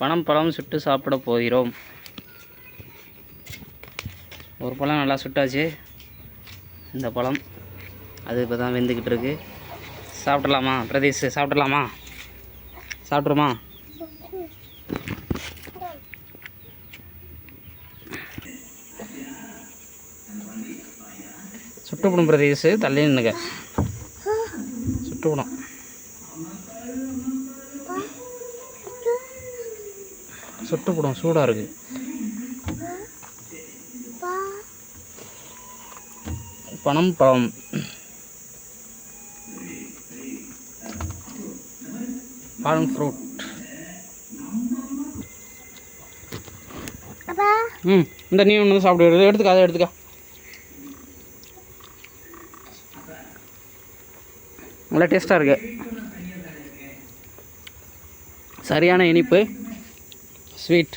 பனம் பழம் சுட்டு சாப்பிட போகிறோம். ஒரு பழம் நல்லா சுட்டாச்சு. இந்த பழம் அது இப்போ தான் வெந்துக்கிட்டு இருக்கு. சாப்பிடலாமா பிரதீஷ்? சாப்பிடலாமா? சாப்பிட்ருமா சுட்டுப்படும் பிரதீஷ் தள்ளி நின்னுக்க சுட்டுப்படும். சுட்டுப்படும் சூடாக இருக்கு. பனம் பழம். பாலம் ஃப்ரூட் ம் இந்த நீ ஒன்று சாப்பிடு எடுத்துக்க அதை எடுத்துக்க. நல்லா டேஸ்ட்டாக இருக்கு. சரியான இனிப்பு. সুইট